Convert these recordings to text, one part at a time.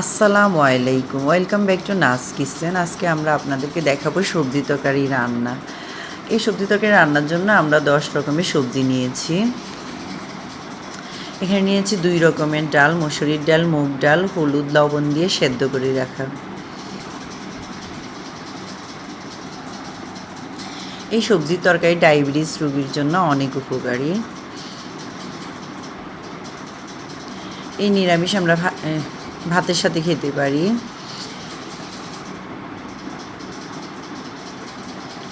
আসসালামু আলাইকুম। Welcome back to Nas kitchen আজকে আমরা আপনাদেরকে দেখাবো সবজি তরকারি রান্না। এই সবজি তরকারি রান্নার জন্য আমরা দশ রকমের সবজি নিয়েছি। এখানে নিয়েছি দুই রকমের ডাল, মসুরির ডাল, মুগ ডাল, হলুদ, লবণ দিয়ে সেদ্ধ করে রাখা। এই সবজির তরকারি ডায়াবেটিস রোগীর জন্য অনেক উপকারী। এই নিরামিষ আমরা ভাতের সাথে খেতে পারি।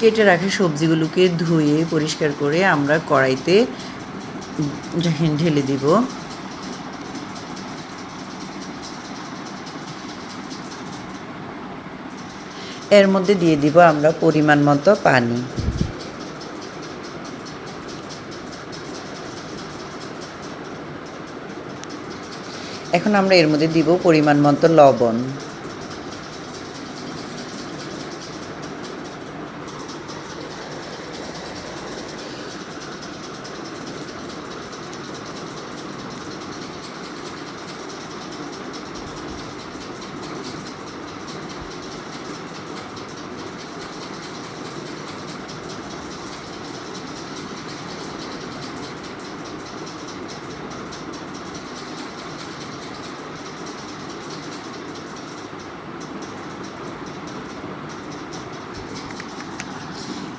কেটে রাখা সবজিগুলোকে ধুয়ে, পরিষ্কার করে আমরা কড়াইতে ঢেলে দিব। এর মধ্যে দিয়ে দিব আমরা পরিমাণ মতো পানি। এখন আমরা এর মধ্যে দিব পরিমাণ মতো লবণ।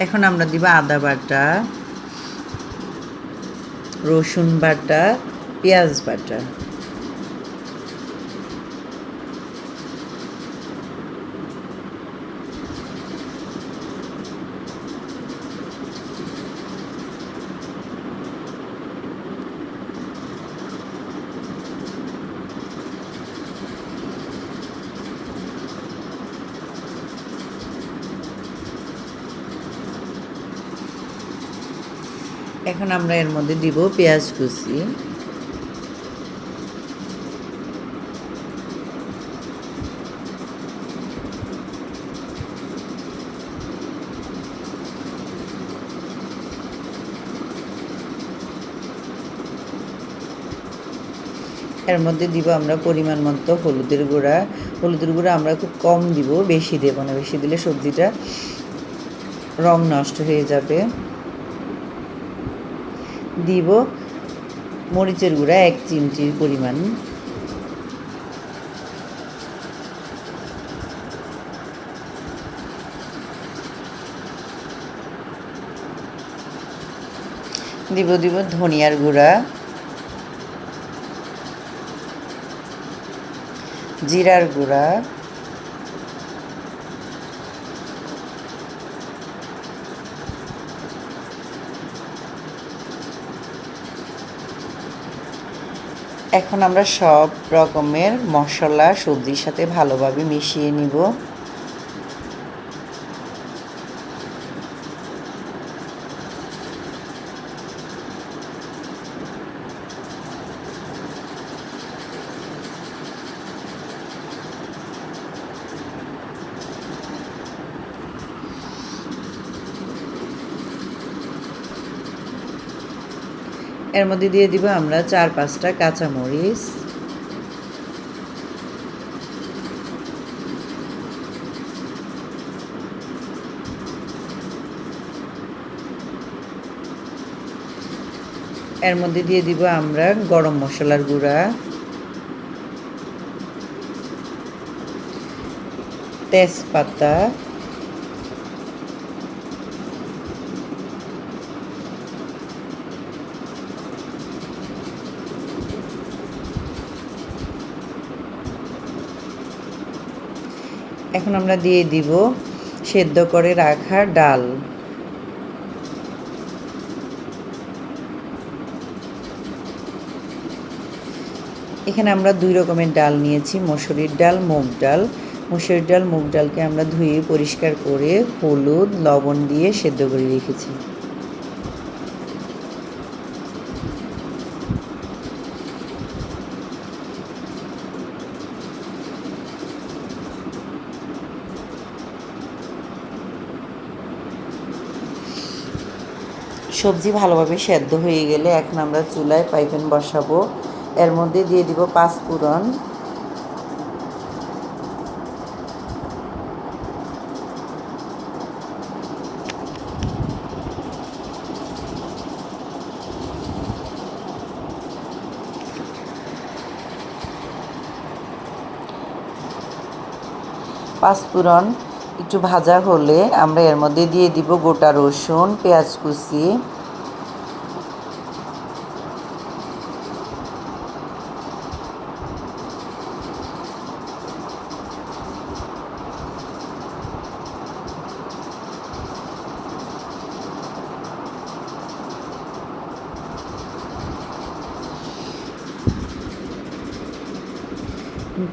এখন আমরা দিব আদা বাটা রসুন বাটা পেঁয়াজ বাটা। এখন আমরা এর মধ্যে দিব পেঁয়াজ কুচি। এর মধ্যে দিব আমরা পরিমাণ মতো হলুদের গুঁড়া। হলুদের গুঁড়া আমরা খুব কম দিব, বেশি দেবো না। বেশি দিলে সবজিটা রং নষ্ট হয়ে যাবে। দিব মরিচের গুঁড়া এক চিমটির পরিমাণ। দিব দিব ধনিয়ার গুঁড়া। জিরার গুঁড়া। এখন আমরা সব রকমের মশলা সবজির সাথে ভালোভাবে মিশিয়ে নিব। এর মধ্যে দিয়ে দিব আমরা চার পাঁচটা কাঁচামরিচ। এর মধ্যে দিয়ে দিব আমরা গরম মশলার গুঁড়া। তেজপাতা। এখন আমরা দিয়ে দিব সেদ্ধ করে রাখা ডাল। এখানে আমরা দুই রকমের ডাল নিয়েছি, মসুরির ডাল, মুগ ডাল। মসুরির ডাল, মুগ ডালকে আমরা ধুয়ে পরিষ্কার করে হলুদ, লবণ দিয়ে সেদ্ধ করে রেখেছি। সবজি ভালোভাবে সেদ্ধ হয়ে গেলে এখন আমরা চুলায় পাইপেন বসাবো। এর মধ্যে দিয়ে দিব পাঁচ পুরন পাঁচপুরন একটু ভাজা হলে আমরা এর মধ্যে দিয়ে দিব গোটা রসুন, পেঁয়াজ কুচি।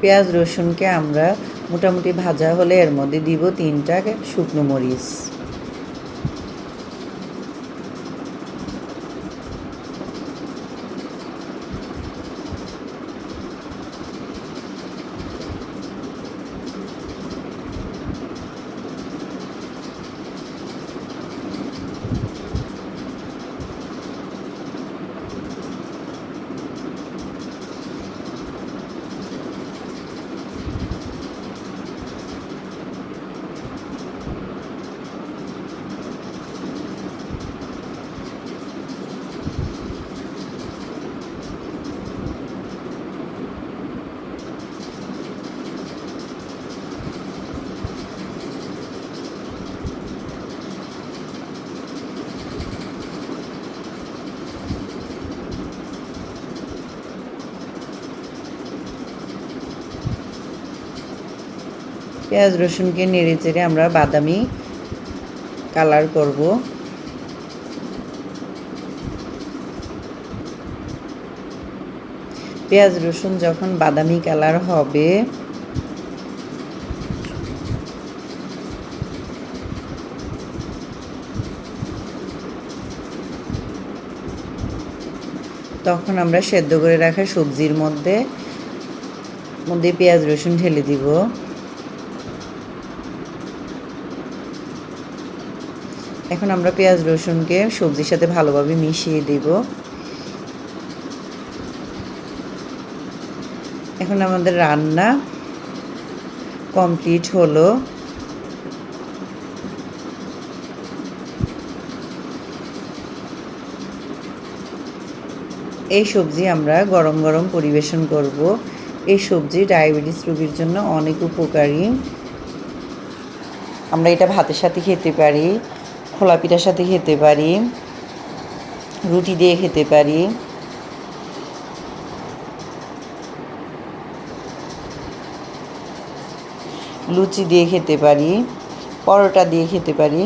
পেঁয়াজ রসুনকে আমরা মোটামুটি ভাজা হলে এর মধ্যে দিব তিনটা শুকনো মরিচ। পেঁয়াজ রসুনকে নেড়ে চেড়ে আমরা বাদামি কালার করব। পেঁয়াজ রসুন যখন বাদামি কালার হবে, তখন আমরা সেদ্ধ করে রাখা সবজির মধ্যে মধ্যে পেঁয়াজ রসুন ঢেলে দিব। এখন আমরা পেঁয়াজ, রসুনকে সবজির সাথে ভালোভাবে মিশিয়ে দেব। এখন আমাদের রান্না কমপ্লিট হলো। এই সবজি আমরা গরম গরম পরিবেশন করব। এই সবজি ডায়াবেটিস রোগীর জন্য অনেক উপকারী। আমরা এটা ভাতের সাথে খেতে পারি। খোলা পিঠার সাথে খেতে পারি, রুটি দিয়ে খেতে পারি। লুচি দিয়ে খেতে পারি, পরোটা দিয়ে খেতে পারি।